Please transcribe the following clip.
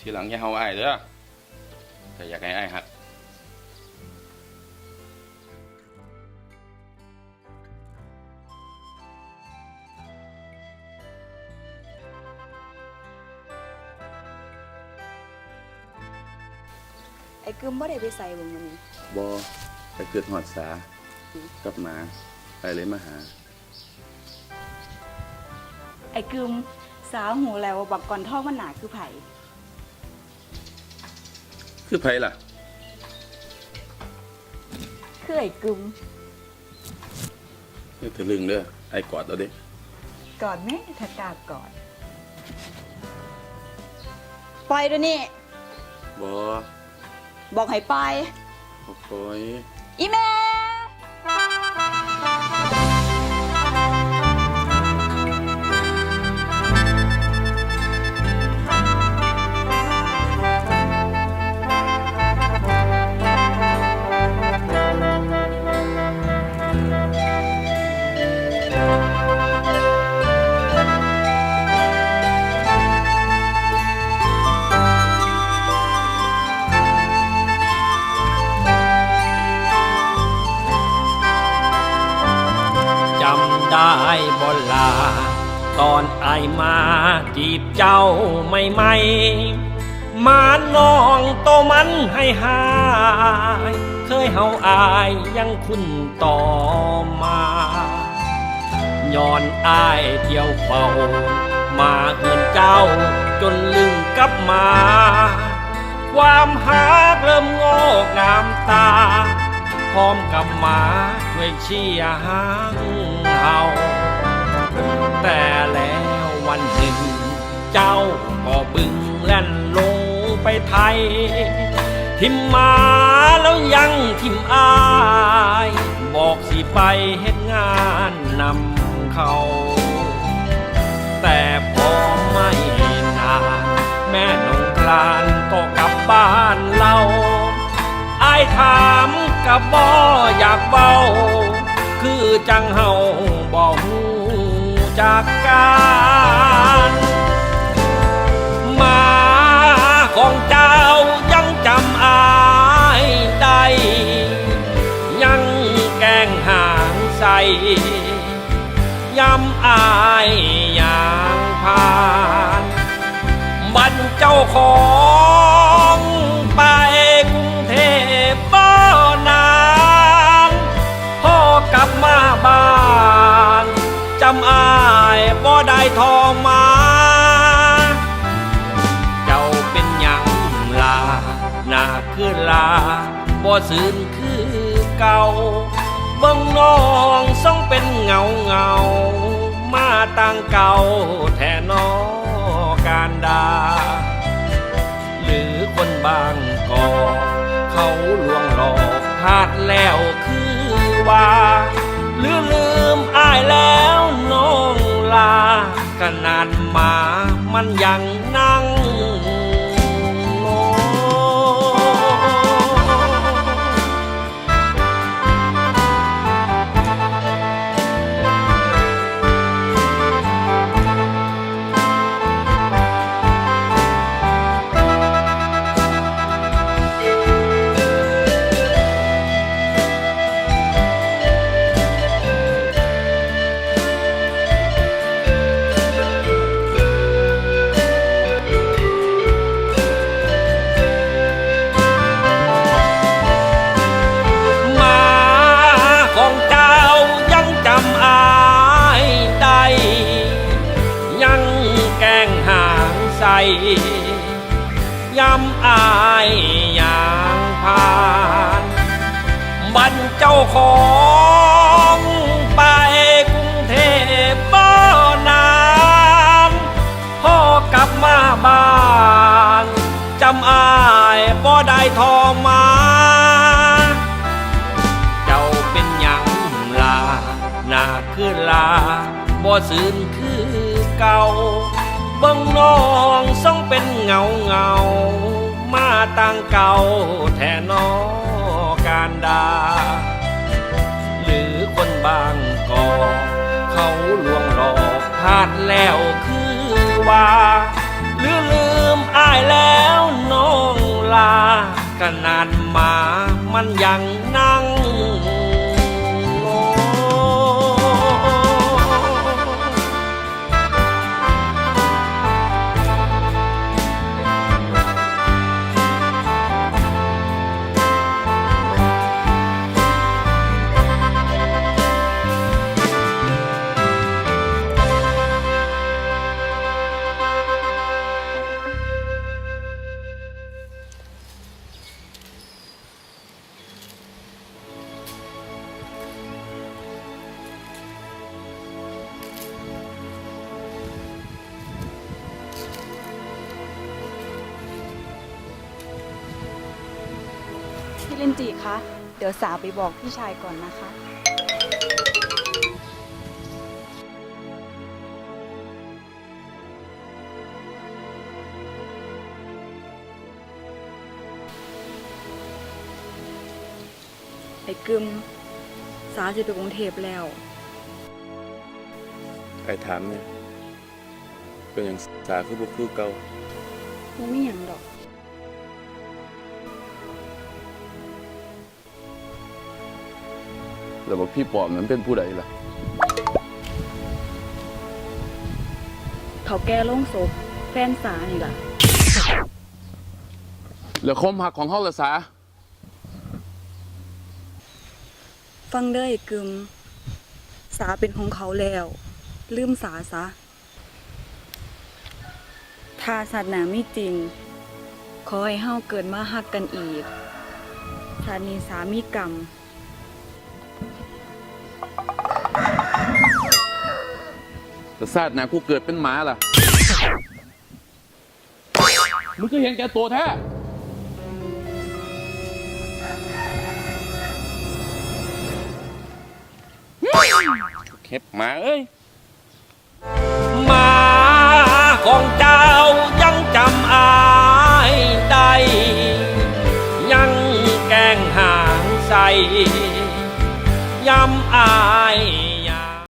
ทีหลังอย่าเฮาอ้ายเด้อถ้าอยากให้อ้ายหักไอ้กึมบ่ได้ไปใส่เบิ่งมื้อนี้บ่ไปเกิดหอดสา กับหมาไปเลยมาหา ไอ้กึมสาวหูแล้วว่าบักก่อนทองมันหนาคือไผ คือไผล่ะคือไอ้กึมนี่ทะลึงเด้อไอ้กอดเอาเด้กอดแม่ถ้ากล้ากอดปล่อยเดี๋ยวนี้บ่บอกให้ปล่อย บ่ปล่อย อีแม่ ได้บ่ลา ตอนไอมาจีบเจ้าไม่ไม่มาน้องโตมันให้หาย เคยเฮาอายยังคุณต่อมาย้อนอายเที่ยวเฝ้า มาเหือนเจ้าจนลึงกลับมา ความหาเริ่มงอกงามตา พร้อมกับมาช่วยเชียร์หาง เจ้าก็บึงแล่นลงไปไทย ทิมมาแล้วยังทิมอาย บอกสิไปเฮ็ดงานนำเขา แต่พอไม่นานแม่นงกลานก็กลับบ้านเราอายถามกับบ่อยากเบาคือจังเฮาบ่ฮู้จากกา ของเจ้ายังจำอายได้ ยังแกงหางใสย้ำอายอย่างผ่านบันเจ้าของไปกรุงเทพบ่นานพ่อกลับมาบ้านจำอายบ่ได้ทองมา บ่ซื่นคือเก่าเบิ่งน้องส่องเป็นเงาเงามาตั้งเก่าแท่นอการดา หรือคนบางกอกเขาลวงหลอกพลาดแล้วคือว่าหรือลืมอายแล้วน้องลาขนาดหมามันยังนั่ง ย้ำอายอย่างผ่านบันเจ้าของไปกรุงเทพบ่นานพ่อกลับมาบ้านจำอายบ่ได้ทองมาเจ้าเป็นยังลาหนาคือลาบ่ซื่นคือเก่า เบิ่งน้องส่องเป็นเงาเงา มาตั้งเก่าแท่นอการดา หรือคนบางกอกเขาลวงหลอกพลาดแล้วคือว่าหรือลืมอายแล้วน้องลาขนาดหมามันยังนั่ง พี่ลินจีคะ เดี๋ยวสาวไปบอกพี่ชายก่อนนะคะ ไอ้กึมสาวจะไปกรุงเทพแล้ว ไอ้ถามเนี่ย เป็นอย่างสาคือบ่คือเก่า มันไม่อย่างดอก แล้วบอกพี่ปอบนั้นเป็นผู้ใดล่ะ เขาแก้โล่งศพแฟนสานี่ล่ะ แล้วคมหักของเฮาละสา ฟังเด้อไอ้กึม สาเป็นของเขาแล้ว ลืมสาซะถ้าสัตว์หนาไม่จริง ขอให้เฮาเกิดมาหักกันอีกชาตินี้สามีกรรม แต่ซาดหนากูเกิดเป็นหมาล่ะ มึงก็เห็นแก่ตัวแท้ เข็บหมาเอ้ย หมาของเจ้ายังจำอายได้ ยังแกล้งหางใส่ย้ำอาย